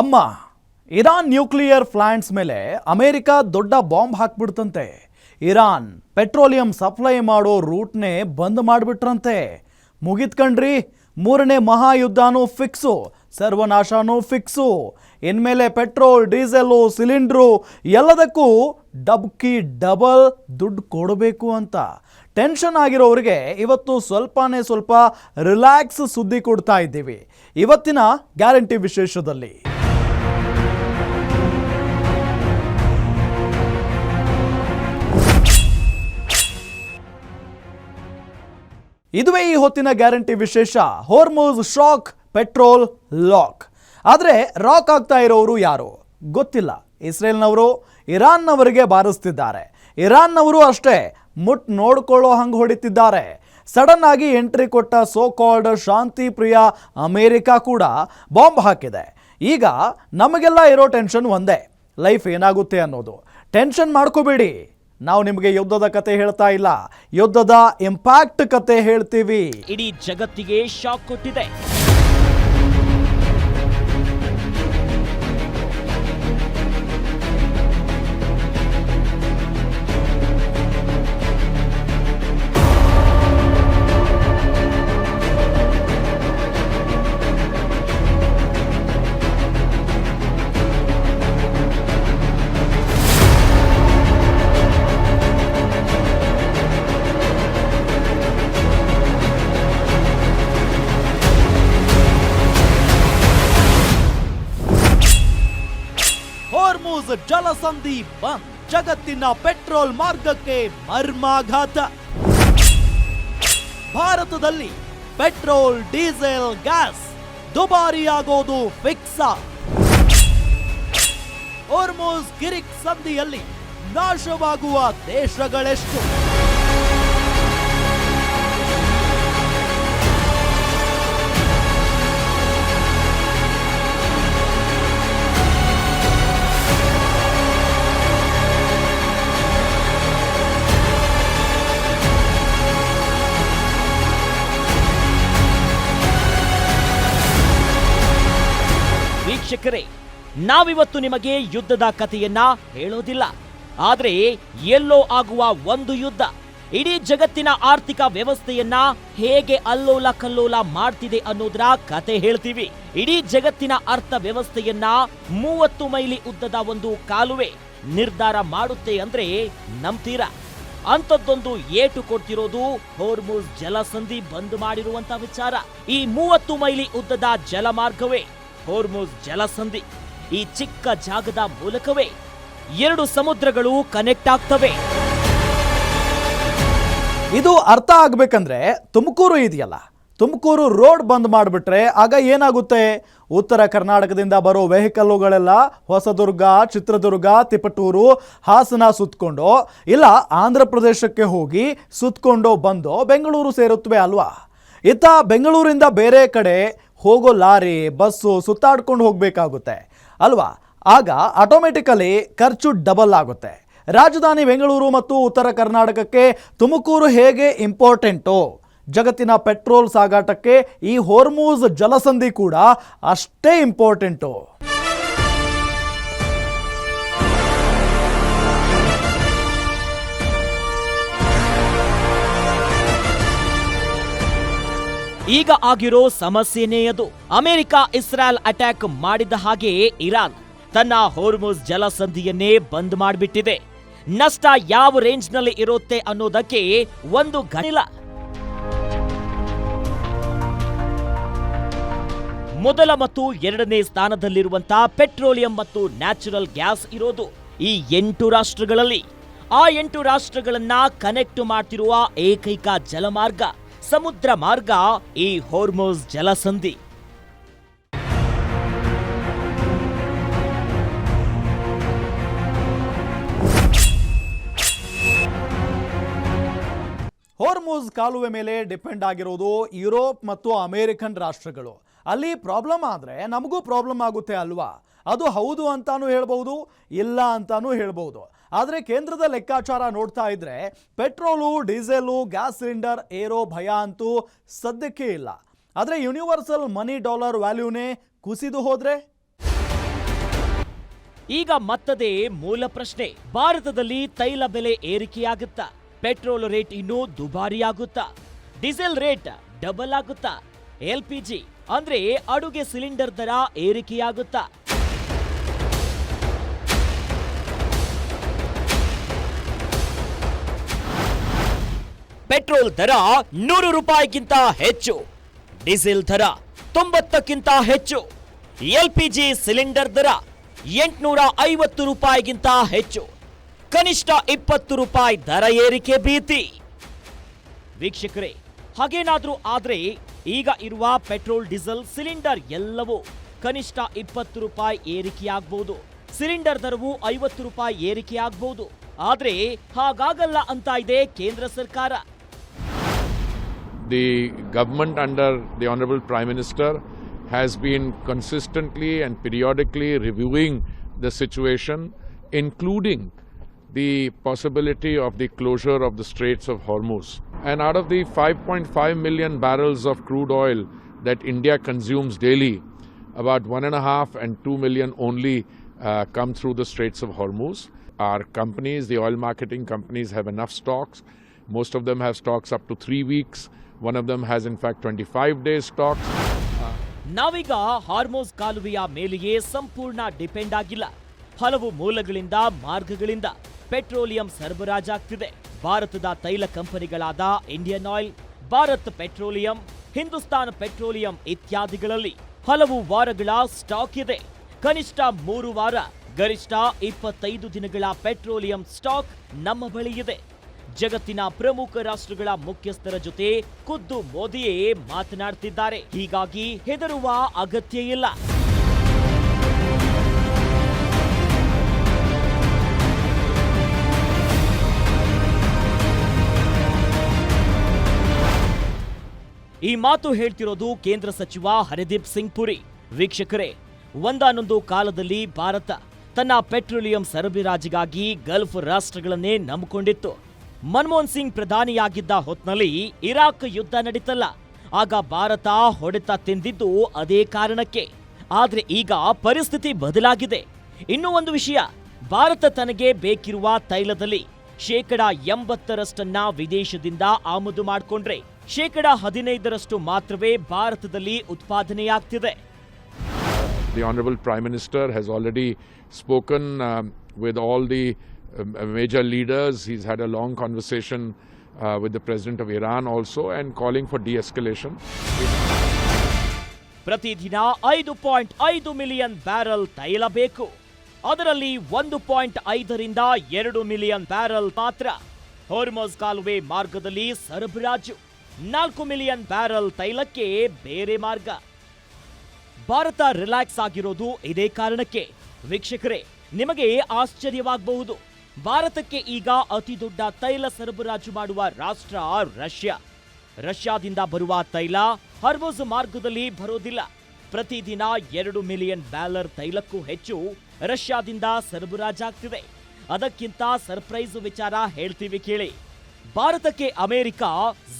ಅಮ್ಮ, Iran nuclear plants ಮೇಲೆ America ದೊಡ್ಡ ಬಾಂಬ್ ಹಾಕ್ಬಿಡ್ತಂತೆ. ಇರಾನ್ ಪೆಟ್ರೋಲಿಯಂ ಸಪ್ಲೈ ಮಾಡೋ ರೂಟ್ನೇ ಬಂದ್ ಮಾಡಿಬಿಟ್ರಂತೆ. ಮುಗಿತ್ಕಂಡ್ರಿ ಮೂರನೇ ಮಹಾಯುದ್ಧನೂ ಫಿಕ್ಸು, ಸರ್ವನಾಶನೂ ಫಿಕ್ಸು. ಇನ್ಮೇಲೆ ಪೆಟ್ರೋಲ್, ಡೀಸೆಲು, ಸಿಲಿಂಡ್ರು, ಎಲ್ಲದಕ್ಕೂ ಡಬ್ಕಿ ಡಬಲ್ ದುಡ್ಡು ಕೊಡಬೇಕು ಅಂತ. ಟೆನ್ಷನ್ ಆಗಿರೋರಿಗೆ ಇವತ್ತು ಸ್ವಲ್ಪನೇ ಸ್ವಲ್ಪ ರಿಲ್ಯಾಕ್ಸ್ ಸುದ್ದಿ ಕೊಡ್ತಾ ಇದ್ದೀವಿ. ಇವತ್ತಿನ ಗ್ಯಾರಂಟಿ ವಿಶೇಷದಲ್ಲಿ. ಇದುವೇ ಈ ಹೊತ್ತಿನ ಗ್ಯಾರಂಟಿ ವಿಶೇಷ. ಹೋರ್ಮೋಸ್ ಶಾಕ್ ಪೆಟ್ರೋಲ್ ಲಾಕ್ ಆದರೆ ರಾಕ್ ಆಗ್ತಾ ಇರೋರು ಯಾರು? ಗೊತ್ತಿಲ್ಲ. ಇಸ್ರೇಲ್ನವರು ಇರಾನ್ನವರಿಗೆ ಬಾರಿಸ್ತಿದ್ದಾರೆ. ಇರಾನ್ನವರು ಅಷ್ಟೇ, ಮುಟ್ ನೋಡ್ಕೊಳ್ಳೋ ಹಂಗೆ ಹೊಡಿತಿದ್ದಾರೆ. ಸಡನ್ ಆಗಿ ಎಂಟ್ರಿ ಕೊಟ್ಟ ಸೋ ಕಾಲ್ಡ್ ಶಾಂತಿ ಪ್ರಿಯ ಅಮೇರಿಕಾ ಕೂಡ ಬಾಂಬ್ ಹಾಕಿದೆ. ಈಗ ನಮಗೆಲ್ಲ ಇರೋ ಟೆನ್ಷನ್ ಒಂದೇ. ಲೈಫ್ ಏನಾಗುತ್ತೆ ಅನ್ನೋದು. ಟೆನ್ಷನ್ ಮಾಡ್ಕೋಬೇಡಿ. ನಾವು ನಿಮಗೆ ಯುದ್ಧದ ಕತೆ ಹೇಳ್ತಾ ಇಲ್ಲ. ಯುದ್ಧದ ಇಂಪ್ಯಾಕ್ಟ್ ಕತೆ ಹೇಳ್ತೀವಿ. ಇಡೀ ಜಗತ್ತಿಗೆ ಶಾಕ್ ಕೊಟ್ಟಿದೆ. ಜಲಸಂಧಿ ಬಂದ್ ಜಗತ್ತಿನ ಪೆಟ್ರೋಲ್ ಮಾರ್ಗಕ್ಕೆ ಮರ್ಮಾಘಾತ. ಭಾರತದಲ್ಲಿ ಪೆಟ್ರೋಲ್, ಡೀಸೆಲ್, ಗ್ಯಾಸ್ ದುಬಾರಿಯಾಗೋದು ಫಿಕ್ಸ. ಹೋರ್ಮೋಸ್ ಗಿರಿಕ್ ಸಂಧಿಯಲ್ಲಿ ನಾಶವಾಗುವ ದೇಶಗಳೆಷ್ಟು. ನಾವಿವತ್ತು ನಿಮಗೆ ಯುದ್ಧದ ಕಥೆಯನ್ನ ಹೇಳೋದಿಲ್ಲ. ಆದರೆ ಎಲ್ಲೋ ಆಗುವ ಒಂದು ಯುದ್ಧ. ಇಡೀ ಜಗತ್ತಿನ ಆರ್ಥಿಕ ವ್ಯವಸ್ಥೆಯನ್ನ ಹೇಗೆ ಅಲ್ಲೋಲ ಕಲ್ಲೋಲ ಮಾಡ್ತಿದೆ ಅನ್ನೋದ್ರ ಕತೆ ಹೇಳ್ತೀವಿ. ಇಡೀ ಜಗತ್ತಿನ ಅರ್ಥ ವ್ಯವಸ್ಥೆಯನ್ನ ಮೂವತ್ತು ಮೈಲಿ ಉದ್ದದ ಒಂದು ಕಾಲುವೆ ನಿರ್ಧಾರ ಮಾಡುತ್ತೆ ಅಂದ್ರೆ ನಂಬ್ತೀರಾ? ಅಂಥದ್ದೊಂದು ಏಟು ಕೊಡ್ತಿರೋದು ಹೋರ್ಮುಸ್ ಜಲಸಂಧಿ ಬಂದ್ ಮಾಡಿರುವಂತ ವಿಚಾರ. ಈ ಮೂವತ್ತು ಮೈಲಿ ಉದ್ದದ ಜಲಮಾರ್ಗವೇ ಹೋರ್ಮುಸ್ ಜಲಸಂಧಿ. ಈ ಚಿಕ್ಕ ಜಾಗದ ಮೂಲಕವೇ ಎರಡು ಸಮುದ್ರಗಳು ಕನೆಕ್ಟ್ ಆಗ್ತವೆ. ಇದು ಅರ್ಥ ಆಗ್ಬೇಕಂದ್ರೆ ತುಮಕೂರು ಇದೆಯಲ್ಲ? ತುಮಕೂರು ರೋಡ್ ಬಂದ್ ಮಾಡಿಬಿಟ್ರೆ ಆಗ ಏನಾಗುತ್ತೆ? ಉತ್ತರ ಕರ್ನಾಟಕದಿಂದ ಬರೋ ವೆಹಿಕಲ್ಲುಗಳೆಲ್ಲ ಹೊಸದುರ್ಗ, ಚಿತ್ರದುರ್ಗ, ತಿಪಟೂರು, ಹಾಸನ ಸುತ್ತಕೊಂಡು ಇಲ್ಲ ಆಂಧ್ರ ಪ್ರದೇಶಕ್ಕೆ ಹೋಗಿ ಸುತ್ತಕೊಂಡು ಬಂದು ಬೆಂಗಳೂರು ಸೇರುತ್ತವೆ ಅಲ್ವಾ? ಇತ್ತ ಬೆಂಗಳೂರಿಂದ ಬೇರೆ ಕಡೆ ಹೋಗೋ ಲಾರಿ, ಬಸ್ಸು ಸುತ್ತಾಡ್ಕೊಂಡು ಹೋಗಬೇಕಾಗುತ್ತೆ. ಅಲ್ವಾ? ಆಗ ಆಟೋಮೆಟಿಕಲಿ ಖರ್ಚು ಡಬಲ್ ಆಗುತ್ತೆ. ರಾಜಧಾನಿ ಬೆಂಗಳೂರು ಮತ್ತು ಉತ್ತರ ಕರ್ನಾಟಕಕ್ಕೆ ತುಮಕೂರು ಹೇಗೆ ಇಂಪಾರ್ಟೆಂಟು ಜಗತ್ತಿನ ಪೆಟ್ರೋಲ್ ಸಾಗಾಟಕ್ಕೆ ಈ ಹೋರ್ಮೂಸ್ ಜಲಸಂಧಿ ಕೂಡ ಅಷ್ಟೇ ಇಂಪಾರ್ಟೆಂಟು ಈಗ ಆಗಿರೋ ಸಮಸ್ಯೆನೇ ಅದು. ಅಮೆರಿಕ ಇಸ್ರಾಯಲ್ ಅಟ್ಯಾಕ್ ಮಾಡಿದ ಹಾಗೆ ಇರಾನ್ ತನ್ನ ಹೋರ್ಮೋಸ್ ಜಲಸಂಧಿಯನ್ನೇ ಬಂದ್ ಮಾಡಿಬಿಟ್ಟಿದೆ. ನಷ್ಟ ಯಾವ ರೇಂಜ್ನಲ್ಲಿ ಇರುತ್ತೆ ಅನ್ನೋದಕ್ಕೆ ಒಂದು ಗಣಿಲ. ಮೊದಲ ಮತ್ತು ಎರಡನೇ ಸ್ಥಾನದಲ್ಲಿರುವಂತಹ ಪೆಟ್ರೋಲಿಯಂ ಮತ್ತು ನ್ಯಾಚುರಲ್ ಗ್ಯಾಸ್ ಇರೋದು ಈ ಎಂಟು ರಾಷ್ಟ್ರಗಳಲ್ಲಿ. ಆ ಎಂಟು ರಾಷ್ಟ್ರಗಳನ್ನ ಕನೆಕ್ಟ್ ಮಾಡ್ತಿರುವ ಏಕೈಕ ಜಲಮಾರ್ಗ ಸಮುದ್ರ ಮಾರ್ಗ ಈ ಹೋರ್ಮೋಸ್ ಜಲಸಂಧಿ. ಹೋರ್ಮೋಸ್ ಕಾಲುವೆ ಮೇಲೆ ಡಿಪೆಂಡ್ ಆಗಿರೋದು ಯುರೋಪ್ ಮತ್ತು ಅಮೇರಿಕನ್ ರಾಷ್ಟ್ರಗಳು. ಅಲ್ಲಿ ಪ್ರಾಬ್ಲಮ್ ಆದರೆ ನಮಗೂ ಪ್ರಾಬ್ಲಮ್ ಆಗುತ್ತೆ ಅಲ್ವಾ? ಅದು ಹೌದು ಅಂತಾನೂ ಹೇಳ್ಬೋದು, ಇಲ್ಲ ಅಂತಾನೂ ಹೇಳ್ಬೋದು. ಆದರೆ ಕೇಂದ್ರದ ಲೆಕ್ಕಾಚಾರ ನೋಡ್ತಾ ಇದ್ರೆ ಪೆಟ್ರೋಲು, ಡೀಸೆಲು, ಗ್ಯಾಸ್ ಸಿಲಿಂಡರ್, ಏರೋ ಭಯ ಅಂತೂ ಸದ್ಯಕ್ಕೆ ಇಲ್ಲ. ಆದರೆ ಯೂನಿವರ್ಸಲ್ ಮನಿ ಡಾಲರ್ ವ್ಯಾಲ್ಯೂನೇ ಕುಸಿದು ಹೋದ್ರೆ? ಈಗ ಮತ್ತದೇ ಮೂಲ ಪ್ರಶ್ನೆ. ಭಾರತದಲ್ಲಿ ತೈಲ ಬೆಲೆ ಏರಿಕೆಯಾಗುತ್ತಾ. ಪೆಟ್ರೋಲ್ ರೇಟ್ ಇನ್ನೂ ದುಬಾರಿಯಾಗುತ್ತಾ? ಡೀಸೆಲ್ ರೇಟ್ ಡಬಲ್ ಆಗುತ್ತಾ? ಎಲ್ಪಿಜಿ ಅಂದ್ರೆ ಅಡುಗೆ ಸಿಲಿಂಡರ್ ದರ ಏರಿಕೆಯಾಗುತ್ತಾ? ಪೆಟ್ರೋಲ್ ದರ ನೂರು ರೂಪಾಯಿಗಿಂತ ಹೆಚ್ಚು, ಡೀಸೆಲ್ ದರ ತೊಂಬತ್ತಕ್ಕಿಂತ ಹೆಚ್ಚು ಎಲ್ಪಿಜಿ ಸಿಲಿಂಡರ್ ದರ ಎಂಟುನೂರ ಐವತ್ತು ರೂಪಾಯಿಗಿಂತ ಹೆಚ್ಚು, ಕನಿಷ್ಠ ಇಪ್ಪತ್ತು ರೂಪಾಯಿ ದರ ಏರಿಕೆ ಭೀತಿ. ವೀಕ್ಷಕರೇ, ಹಾಗೇನಾದ್ರೂ ಆದ್ರೆ ಈಗ ಇರುವ ಪೆಟ್ರೋಲ್, ಡೀಸೆಲ್, ಸಿಲಿಂಡರ್ ಎಲ್ಲವೂ ಕನಿಷ್ಠ ಇಪ್ಪತ್ತು ರೂಪಾಯಿ ಏರಿಕೆಯಾಗಬಹುದು ಸಿಲಿಂಡರ್ ದರವು ಐವತ್ತು ರೂಪಾಯಿ ಏರಿಕೆಯಾಗಬಹುದು ಆದ್ರೆ ಹಾಗಾಗಲ್ಲ ಅಂತ ಇದೆ ಕೇಂದ್ರ ಸರ್ಕಾರ. The government under the Honorable Prime Minister has been consistently and periodically reviewing the situation, including the possibility of the closure of the Straits of Hormuz. And out of the 5.5 million barrels of crude oil that India consumes daily, about one and a half and two million only uh, come through the Straits of Hormuz. Our companies, the oil marketing companies, have enough stocks. Most of them have stocks up to three weeks. One of them has, in fact, 25 days stocks. ನಾವೀಗ Hormuz ಕಾಲುವೆಯ ಮೇಲೆಯೇ ಸಂಪೂರ್ಣ depend ಆಗಿಲ್ಲ. ಹಲವು ಮೂಲಗಳಿಂದ ಮಾರ್ಗಗಳಿಂದ petroleum ಸರಬರಾಜಾಗ್ತಿದೆ ಭಾರತದ ತೈಲ ಕಂಪನಿಗಳಾದ Indian Oil Bharat Petroleum Hindustan Petroleum ಇತ್ಯಾದಿಗಳಲ್ಲಿ ಹಲವು ವಾರಗಳ ಸ್ಟಾಕ್ ಇದೆ. ಕನಿಷ್ಠ ಮೂರು ವಾರ ಗರಿಷ್ಠ ಇಪ್ಪತ್ತೈದು ದಿನಗಳ ಪೆಟ್ರೋಲಿಯಂ ಸ್ಟಾಕ್ ನಮ್ಮ ಬಳಿ ಇದೆ. ಜಗತ್ತಿನ ಪ್ರಮುಖ ರಾಷ್ಟ್ರಗಳ ಮುಖ್ಯಸ್ಥರ ಜೊತೆ ಖುದ್ದು ಮೋದಿಯೇ ಮಾತನಾಡ್ತಿದ್ದಾರೆ. ಹೀಗಾಗಿ ಹೆದರುವ ಅಗತ್ಯ ಇಲ್ಲ. ಈ ಮಾತು ಹೇಳ್ತಿರೋದು ಕೇಂದ್ರ ಸಚಿವ ಹರಿದೀಪ್ ಸಿಂಗ್ ಪುರಿ. ವೀಕ್ಷಕರೇ, ಒಂದಾನೊಂದು ಕಾಲದಲ್ಲಿ ಭಾರತ ತನ್ನ ಪೆಟ್ರೋಲಿಯಂ ಸರಬರಾಜಿಗಾಗಿ ಗಲ್ಫ್ ರಾಷ್ಟ್ರಗಳನ್ನೇ ನಂಬಿಕೊಂಡಿತ್ತು. ಮನಮೋಹನ್ ಸಿಂಗ್ ಪ್ರಧಾನಿಯಾಗಿದ್ದ ಹೊತ್ನಲ್ಲಿ ಇರಾಕ್ ಯುದ್ಧ ನಡೀತಲ್ಲ. ಆಗ ಭಾರತ ಹೊಡೆತ ತಿಂದಿದ್ದು ಅದೇ ಕಾರಣಕ್ಕೆ. ಆದರೆ ಈಗ ಪರಿಸ್ಥಿತಿ ಬದಲಾಗಿದೆ. ಇನ್ನೂ ಒಂದು ವಿಷಯ ಭಾರತ ತನಗೆ ಬೇಕಿರುವ ತೈಲದಲ್ಲಿ ಶೇಕಡ ಎಂಬತ್ತರಷ್ಟನ್ನ ವಿದೇಶದಿಂದ ಆಮದು ಮಾಡಿಕೊಂಡ್ರೆ ಶೇಕಡ ಹದಿನೈದರಷ್ಟು ಮಾತ್ರವೇ ಭಾರತದಲ್ಲಿ ಉತ್ಪಾದನೆಯಾಗ್ತಿದೆ. The Honorable Prime Minister has already spoken um, with all major leaders. He's had a long conversation uh, with the President of Iran also and calling for de escalation. ಪ್ರತಿದಿನ ಐದು ಪಾಯಿಂಟ್ ಐದು ಮಿಲಿಯನ್ ಬ್ಯಾರಲ್ ತೈಲ ಬೇಕು ಅದರಲ್ಲಿ ಒಂದು point ಐದರಿಂದ ಎರಡು million barrel ಮಾತ್ರ ಹೋರ್ಮೋಸ್ ಕಾಲುವೆ ಮಾರ್ಗದಲ್ಲಿ ಸರಬರಾಜು. ನಾಲ್ಕು ಮಿಲಿಯನ್ ಬ್ಯಾರಲ್ ತೈಲಕ್ಕೆ ಬೇರೆ ಮಾರ್ಗ. ಭಾರತ ರಿಲ್ಯಾಕ್ಸ್ ಆಗಿರೋದು ಇದೇ ಕಾರಣಕ್ಕೆ. ವೀಕ್ಷಕರೇ ನಿಮಗೆ ಆಶ್ಚರ್ಯವಾಗಬಹುದು. ಭಾರತಕ್ಕೆ ಈಗ ಅತಿ ದೊಡ್ಡ ತೈಲ ಸರಬರಾಜು ಮಾಡುವ ರಾಷ್ಟ್ರ ರಷ್ಯಾ. ರಷ್ಯಾದಿಂದ ಬರುವ ತೈಲ ಹರ್ಮೋಸ್ ಮಾರ್ಗದಲ್ಲಿ ಬರೋದಿಲ್ಲ. ಪ್ರತಿದಿನ ಎರಡು ಮಿಲಿಯನ್ ಬ್ಯಾಲರ್ ತೈಲಕ್ಕೂ ಹೆಚ್ಚು ರಷ್ಯಾದಿಂದ ಸರಬರಾಜಾಗ್ತಿದೆ. ಅದಕ್ಕಿಂತ ಸರ್ಪ್ರೈಸ್ ವಿಚಾರ ಹೇಳ್ತೀವಿ ಕೇಳಿ. ಭಾರತಕ್ಕೆ ಅಮೆರಿಕ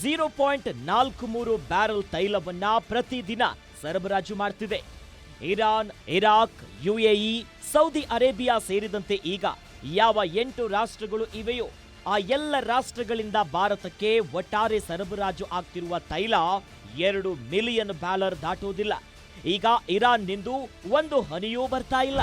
ಝೀರೋ ಪಾಯಿಂಟ್ ನಾಲ್ಕು ಮೂರು ಬ್ಯಾರಲ್ ತೈಲವನ್ನ ಪ್ರತಿದಿನ ಸರಬರಾಜು ಮಾಡ್ತಿದೆ. Iran, Iraq UAE Saudi Arabia ಸೇರಿದಂತೆ ಈಗ ಯಾವ ಎಂಟು ರಾಷ್ಟ್ರಗಳು ಇವೆಯೋ, ಆ ಎಲ್ಲ ರಾಷ್ಟ್ರಗಳಿಂದ ಭಾರತಕ್ಕೆ ಒಟ್ಟಾರೆ ಸರಬರಾಜು ಆಗ್ತಿರುವ ತೈಲ ಎರಡು ಮಿಲಿಯನ್ ಬ್ಯಾಲರ್ ದಾಟೋದಿಲ್ಲ. ಈಗ ಇರಾನ್ ನಿಂದು ಒಂದು ಹನಿಯೂ ಬರ್ತಾ ಇಲ್ಲ.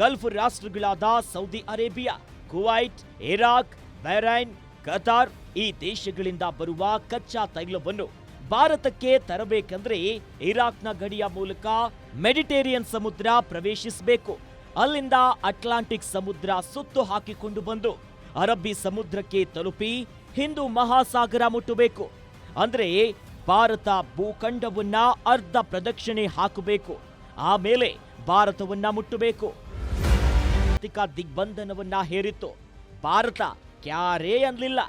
Gulf ರಾಷ್ಟ್ರಗಳಾದ Saudi Arabia Kuwait Iraq, Bahrain, Qatar ಈ ದೇಶಗಳಿಂದ ಬರುವ ಕಚ್ಚಾ ತೈಲವನ್ನು ಭಾರತಕ್ಕೆ ತರಬೇಕಂದ್ರೆ ಇರಾಕ್ನ ಗಡಿಯ ಮೂಲಕ ಮೆಡಿಟೇರಿಯನ್ ಸಮುದ್ರ ಪ್ರವೇಶಿಸಬೇಕು. ಅಲ್ಲಿಂದ ಅಟ್ಲಾಂಟಿಕ್ ಸಮುದ್ರ ಸುತ್ತು ಹಾಕಿಕೊಂಡು ಬಂದು ಅರಬ್ಬಿ ಸಮುದ್ರಕ್ಕೆ ತಲುಪಿ ಹಿಂದೂ ಮಹಾಸಾಗರ ಮುಟ್ಟಬೇಕು. ಅಂದ್ರೆ ಭಾರತ ಭೂಖಂಡವನ್ನ ಅರ್ಧ ಪ್ರದಕ್ಷಿಣೆ ಹಾಕಬೇಕು. ಆಮೇಲೆ ಭಾರತವನ್ನ ಮುಟ್ಟಬೇಕು. ಆರ್ಥಿಕ ದಿಗ್ಬಂಧನವನ್ನ ಹೇರಿತ್ತು. ಭಾರತ ಕ್ಯಾರೇ ಅನ್ಲಿಲ್ಲ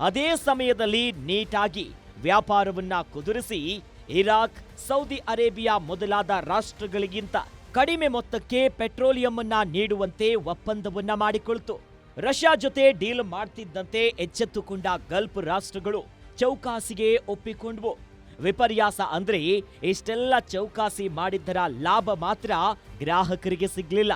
ಅದೇ ಸಮಯದಲ್ಲಿ ನೀಟಾಗಿ ವ್ಯಾಪಾರವನ್ನ ಕುದುರಿಸಿ ಇರಾಕ್, ಸೌದಿ ಅರೇಬಿಯಾ ಮೊದಲಾದ ರಾಷ್ಟ್ರಗಳಿಗಿಂತ ಕಡಿಮೆ ಮೊತ್ತಕ್ಕೆ ಪೆಟ್ರೋಲಿಯಂ ಅನ್ನ ನೀಡುವಂತೆ ಒಪ್ಪಂದವನ್ನ ಮಾಡಿಕೊಳ್ತು. ರಷ್ಯಾ ಜೊತೆ ಡೀಲ್ ಮಾಡ್ತಿದ್ದಂತೆ ಎಚ್ಚೆತ್ತುಕೊಂಡ ಗಲ್ಫ್ ರಾಷ್ಟ್ರಗಳು ಚೌಕಾಸಿಗೆ ಒಪ್ಪಿಕೊಂಡ್ವು. ವಿಪರ್ಯಾಸ ಅಂದ್ರೆ ಇಷ್ಟೆಲ್ಲ ಚೌಕಾಸಿ ಮಾಡಿದ್ದರ ಲಾಭ ಮಾತ್ರ ಗ್ರಾಹಕರಿಗೆ ಸಿಗ್ಲಿಲ್ಲ.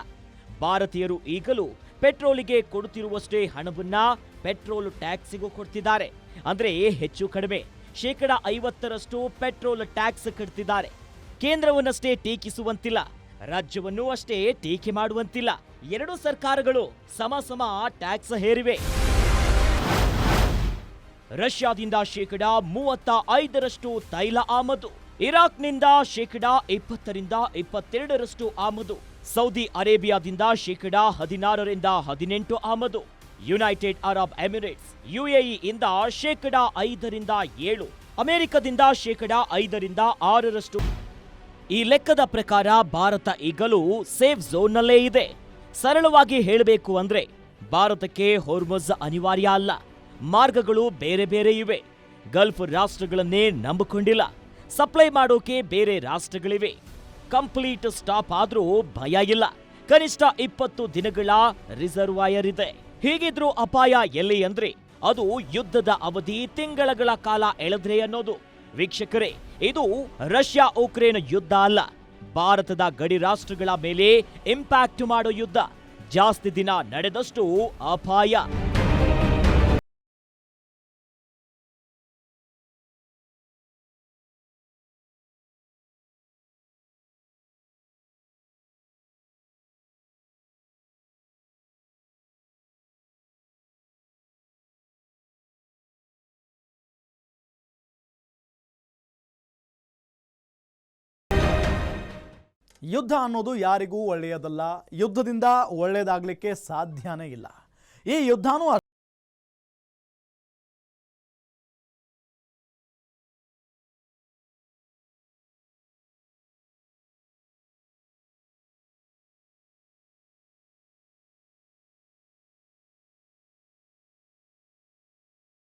ಭಾರತೀಯರು ಈಗಲೂ ಪೆಟ್ರೋಲಿಗೆ ಕೊಡುತ್ತಿರುವಷ್ಟೇ ಹಣವನ್ನ ಪೆಟ್ರೋಲ್ ಟ್ಯಾಕ್ಸಿಗೂ ಕೊಡ್ತಿದ್ದಾರೆ. ಅಂದ್ರೆ ಹೆಚ್ಚು ಕಡಿಮೆ. ಶೇಕಡ ಐವತ್ತರಷ್ಟು ಪೆಟ್ರೋಲ್ ಟ್ಯಾಕ್ಸ್ ಕಟ್ತಿದ್ದಾರೆ. ಕೇಂದ್ರವನ್ನಷ್ಟೇ ಟೀಕಿಸುವಂತಿಲ್ಲ. ರಾಜ್ಯವನ್ನು ಅಷ್ಟೇ ಟೀಕೆ ಮಾಡುವಂತಿಲ್ಲ. ಎರಡು ಸರ್ಕಾರಗಳು ಸಮ ಸಮ ಟ್ಯಾಕ್ಸ್ ಹೇರಿವೆ. ರಷ್ಯಾದಿಂದ ಶೇಕಡ ಮೂವತ್ತ ಐದರಷ್ಟು ತೈಲ ಆಮದು. ಇರಾಕ್ನಿಂದ ಶೇಕಡ ಇಪ್ಪತ್ತರಿಂದ ಇಪ್ಪತ್ತೆರಡರಷ್ಟು ಆಮದು. ಸೌದಿ ಅರೇಬಿಯಾದಿಂದ ಶೇಕಡ ಹದಿನಾರರಿಂದ ಹದಿನೆಂಟು ಆಮದು. ಯುನೈಟೆಡ್ ಅರಬ್ ಎಮಿರೇಟ್ಸ್ ಯುಎಇಯಿಂದ ಶೇಕಡಾ ಐದರಿಂದ ಏಳು, ಅಮೆರಿಕದಿಂದ ಶೇಕಡಾ ಐದರಿಂದ ಆರರಷ್ಟು. ಈ ಲೆಕ್ಕದ ಪ್ರಕಾರ ಭಾರತ ಈಗಲೂ ಸೇಫ್ ಝೋನ್ನಲ್ಲೇ ಇದೆ. ಸರಳವಾಗಿ ಹೇಳಬೇಕು ಅಂದ್ರೆ ಭಾರತಕ್ಕೆ ಹೊರ್ಮುಜ್ ಅನಿವಾರ್ಯ ಅಲ್ಲ. ಮಾರ್ಗಗಳು ಬೇರೆ ಬೇರೆ ಇವೆ. ಗಲ್ಫ್ ರಾಷ್ಟ್ರಗಳನ್ನೇ ನಂಬಿಕೊಂಡಿಲ್ಲ. ಸಪ್ಲೈ ಮಾಡೋಕೆ ಬೇರೆ ರಾಷ್ಟ್ರಗಳಿವೆ. ಕಂಪ್ಲೀಟ್ ಸ್ಟಾಪ್ ಆದರೂ ಭಯ ಇಲ್ಲ. ಕನಿಷ್ಠ ಇಪ್ಪತ್ತು ದಿನಗಳ ರಿಸರ್ವಾಯರ್ ಇದೆ. ಹೀಗಿದ್ರೂ ಅಪಾಯ ಎಲ್ಲಿ ಅಂದ್ರೆ ಅದು ಯುದ್ಧದ ಅವಧಿ ತಿಂಗಳಗಳ ಕಾಲ ಎಳೆದ್ರೆ ಅನ್ನೋದು. ವೀಕ್ಷಕರೇ, ಇದು ರಷ್ಯಾ ಉಕ್ರೇನ್ ಯುದ್ಧ ಅಲ್ಲ. ಭಾರತದ ಗಡಿ ರಾಷ್ಟ್ರಗಳ ಮೇಲೆ ಇಂಪ್ಯಾಕ್ಟ್ ಮಾಡೋ ಯುದ್ಧ. ಜಾಸ್ತಿ ದಿನ ನಡೆದಷ್ಟು ಅಪಾಯ. ಯುದ್ಧ ಅನ್ನೋದು ಯಾರಿಗೂ ಒಳ್ಳೆಯದಲ್ಲ. ಯುದ್ಧದಿಂದ ಒಳ್ಳೆಯದಾಗಲಿಕ್ಕೆ ಸಾಧ್ಯನೇ ಇಲ್ಲ. ಈ ಯುದ್ಧನೂ